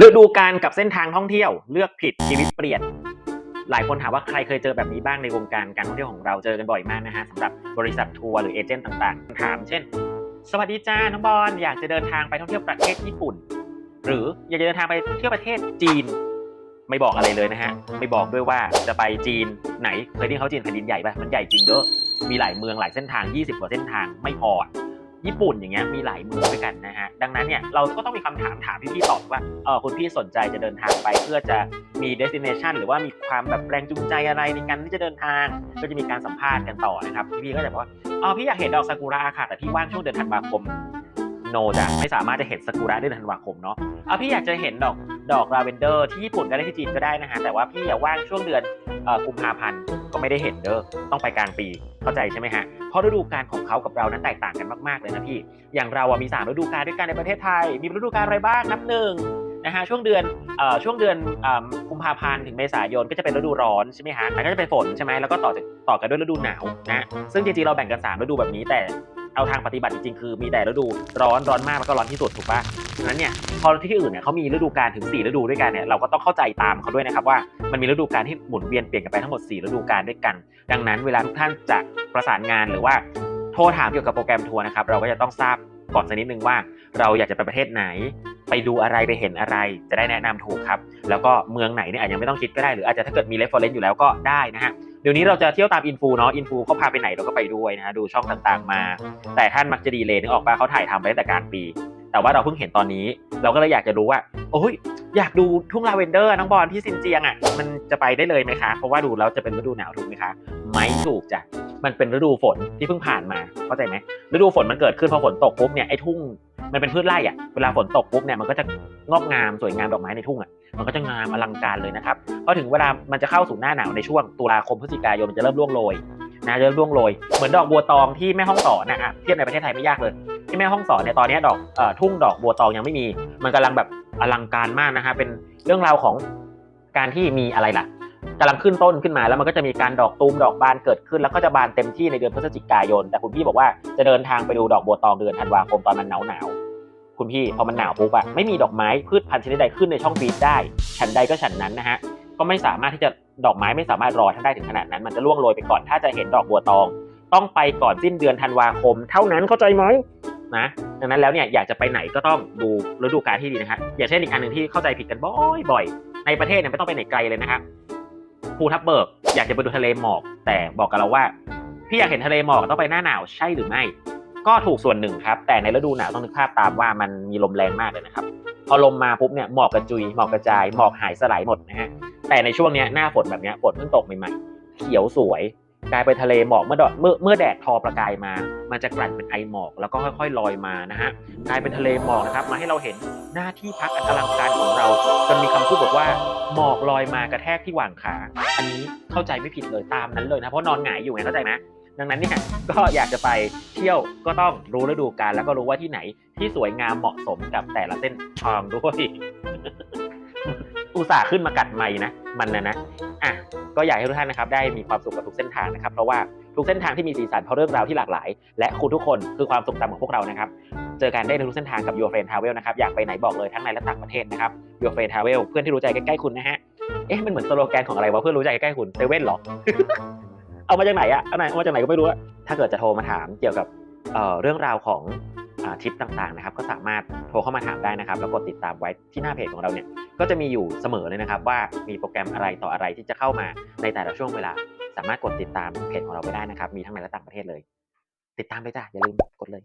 ฤดูกาลกับเส้นทางท่องเที่ยวเลือกผิดชีวิตเปลี่ยน หลายคนถามว่าใครเคยเจอแบบนี้บ้างในวงการการท่องเที่ยวของเราเจอกันบ่อยมากนะฮะสำหรับบริษัททัวร์หรือเอเจนต์ต่างๆถามเช่น สวัสดีจ้าน้องบอลอยากจะเดินทางไปท่องเที่ยวประเทศญี่ปุ่น หรืออยากจะเดินทางไปเที่ยวประเทศจีน ไม่บอกอะไรเลยนะฮะไม่บอกด้วยว่าจะไปจีนไหนเคยได้ยินเขาจีนแผ่นดินใหญ่ปะมันใหญ่จริงเด้อมีหลายเมืองหลายเส้นทาง 20 กว่าเส้นทางไม่พอ ญี่ปุ่นอย่างเงี้ยมีหลายเมืองด้วยกันนะฮะดังนั้นเนี่ยเราก็ต้องมีคำถามถามพี่ๆตอบว่าเออคุณพี่สนใจจะเดินทางไป เพื่อจะมีเดสิเนชันหรือว่ามีความแบบแรงจูงใจอะไรในการที่จะเดินทาง ก็จะมีการสัมภาษณ์กันต่อนะครับพี่ๆก็จะบอกว่าอ๋อพี่อยากเห็นดอกซากุระค่ะแต่พี่ว่างช่วงเดือนธันวาคมโนจ้ะไม่สามารถจะเห็นซากุระได้เดือนธันวาคมเนาะเอาพี่อยากจะเห็นดอก ดอกลาเวนเดอร์ที่ญี่ปุ่นก็ได้ที่จีนก็ได้นะฮะแต่ว่าพี่อยาว่างช่วงเดือนกุมภาพันธ์ก็ไม่ได้เห็นเด้อต้องไปกลางปีเข้าใจใช่ไหมฮะเพราะฤดูกาลของเขากับเรานั้นแตกต่างกันมากๆเลยนะพี่อย่างเราอะมี3ฤดูกาลด้วยกันในประเทศไทย มีฤดูกาลอะไรบ้างนับหนึ่งนะฮะช่วงเดือนอช่วงเดือนกุมภาพันธ์ถึงเมษายนก็จะเป็นฤดูร้อนใช่ไหมฮะแล้วก็จะเป็นฝนใช่ไหมแล้วก็ต่อจากต่อกันด้วยฤดูหนาวนะซึ่งจริงๆเราแบ่งกันสามฤดูแบบนี้แต่เอาทางปฏิบัติจริงๆคือมีแต่ฤดูร้อนร้อนมากแล้วก็ร้อนที่สุดถูกปะ นั้นเนี่ยพอที่อื่นเนี่ยเขามีฤดูกาลถึง 4 ฤดูด้วยกันเนี่ยเราก็ต้องเข้าใจตามเขาด้วยนะครับว่ามันมีฤดูกาลที่หมุนเวียนเปลี่ยนกันไปทั้งหมด 4 ฤดูกาลด้วยกัน ดังนั้นเวลาทุกท่านจะประสานงานหรือว่าโทรถามเกี่ยวกับโปรแกรมทัวร์นะครับเราก็จะต้องทราบก่อนสักนิดนึงว่า เราอยากจะไปประเทศไหน ไปดูอะไรไปเห็นอะไร จะได้แนะนำถูกครับ แล้วก็เมืองไหนเนี่ยอาจจะไม่ต้องคิดก็ได้หรืออาจจะถ้าเกิดมีเรฟเฟอเรนซ์อยู่แล้วก็ได้นะฮะเดี๋ยวนี้เราจะเที่ยวตามอินฟูเนาะอินฟูเขาพาไปไหนเราก็ไปด้วยนะฮะดูช่องต่างๆมา แต่ท่านมักจะดีเลยนึกออกปะเขาถ่ายทำไปตั้งแต่กลางปี แต่ว่าเราเพิ่งเห็นตอนนี้ เราก็เลยอยากจะรู้ว่า โอ้ยอยากดูทุ่งลาเวนเดอร์น้องบอลที่ซินเจียงอะ มันจะไปได้เลยไหมคะ เพราะว่าดูแล้วจะเป็นฤดูหนาวถูกไหมคะ ไม่ถูกจ้ะ มันเป็นฤดูฝนที่เพิ่งผ่านมา เข้าใจไหมฤดูฝนมันเกิดขึ้นพอฝนตกปุ๊บเนี่ยไอ้ทุ่งมันเป็นพืชไร่อะ เวลาฝนตกปุ๊บเนี่ยมันก็จะงอกงามสวยงามดอกไม้ในทุ่งอะ มันก็จะงามอลังการเลยนะครับพอถึงเวลามันจะเข้าสู่หน้าหนาวในช่วงตุลาคมพฤศจิกายนมันจะเริ่มร่วงโรยนะเริ่มร่วงโรยเหมือนดอกบัวตองที่แม่ห้องสอนนะฮะเทียบในประเทศไทยไม่ยากเลย ที่แม่ห้องสอนเนี่ยตอนนี้ดอกอทุ่งดอกบัวตองยังไม่มี มันกำลังแบบอลังการมากนะฮะเป็นเรื่องราวของการที่มีอะไรล่ะกำลังขึ้นต้นขึ้นมาแล้วมันก็จะมีการดอกตูมดอกบานเกิดขึ้น แล้วก็จะบานเต็มที่ในเดือนพฤศจิกายน แต่คุณพี่บอกว่าจะเดินทางไปดูดอกบัวตองเดือนธันวาคมตอนมันหนาวหนาวคุณพี่พอมันหนาวปุ๊บอะไม่มีดอกไม้พืชพันธุ์ชนิดใดขึ้นในช่องฟีดได้ฉันใดก็ฉันนั้นนะฮะก็ไม่สามารถที่จะดอกไม้ไม่สามารถรอท่านได้ถึงขนาดนั้น มันจะล่วงโรยไปก่อนถ้าจะเห็นดอกบัวตอง ต้องไปก่อนสิ้นเดือนธันวาคม เท่านั้นเข้าใจไหม นะดังนั้นแล้วเนี่ยอยากจะไปไหนก็ต้องดูฤดูกาลที่ดีนะฮะอย่างเช่นอีกอันหนึ่งที่เข้าใจผิดกันบ่อยๆในประเทศเนี่ยไม่ต้องไปไหนไกลเลยนะครับภูทับเบิกอยากจะไปดูทะเลหมอก แต่บอกกับเราว่าพี่อยากเห็นทะเลหมอกต้องไปหน้าหนาวใช่หรือไม่ ก็ถูกส่วนหนึ่งครับ แต่ในฤดูหนาวต้องนึกภาพตามว่ามันมีลมแรงมากเลยนะครับพอลมมาปุ๊บเนี่ยหมอกกระจุยหมอกกระจายหมอกหายสลายหมดนะฮะแต่ในช่วงเนี้ยหน้าฝนแบบเนี้ยฝนเพิ่งตกใหม่ๆเขียวสวย กลายเป็นทะเลหมอกเมื่อดเมื่อเมื่อแดดทอประกายมา มันจะกลั่นเป็นไอหมอกแล้วก็ค่อยๆลอยมานะฮะกลายเป็นทะเลหมอกนะครับมาให้เราเห็นหน้าที่พักอันอลังการของเราจนมีคำพูดบอกว่าหมอกลอยมากระแทกที่หว่างขา อันนี้เข้าใจไม่ผิดเลยตามนั้นเลยนะเพราะนอนหงายอยู่ไงเข้าใจไหมดังนั้นเนี่ยก็อยากจะไปเที่ยวก็ต้องรู้ฤดูกาลแล้วก็รู้ว่าที่ไหนที่สวยงามเหมาะสมกับแต่ละเส้นทางด้วย อุตส่าห์ขึ้นมากัดไม้นะมันนะนะอะก็อยากให้ทุกท่านนะครับ ได้มีความสุขกับทุกเส้นทางนะครับ เพราะว่าทุกเส้นทางที่มีสีสันเพราะเรื่องราวที่หลากหลาย และคุณทุกคนคือความทรงจำของพวกเรานะครับ เจอกันได้ในทุกเส้นทางกับ Your Friend Travel นะครับ อยากไปไหนบอกเลยทั้งในและต่างประเทศนะครับ Your Friend Travel เพื่อนที่รู้ใจใกล้ๆคุณนะฮะ เอ๊ะมันเหมือนสโลแกนของอะไรวะเพื่อนรู้ใจใกล้ๆคุณเซเว่นหรอ เอามาจากไหนอะเอาไหนเอามาจากไหนก็ไม่รู้อะถ้าเกิดจะโทรมาถามเกี่ยวกับเอ่อเรื่องราวของ ทริปต่างๆนะครับก็สามารถโทรเข้ามาถามได้นะครับ แล้วกดติดตามไว้ที่หน้าเพจของเราเนี่ยก็จะมีอยู่เสมอเลยนะครับ ว่ามีโปรแกรมอะไรต่ออะไรที่จะเข้ามาในแต่ละช่วงเวลา สามารถกดติดตามเพจของเราไปได้นะครับ มีทั้งในและต่างประเทศเลย ติดตามเลยจ้ะอย่าลืมกดเลย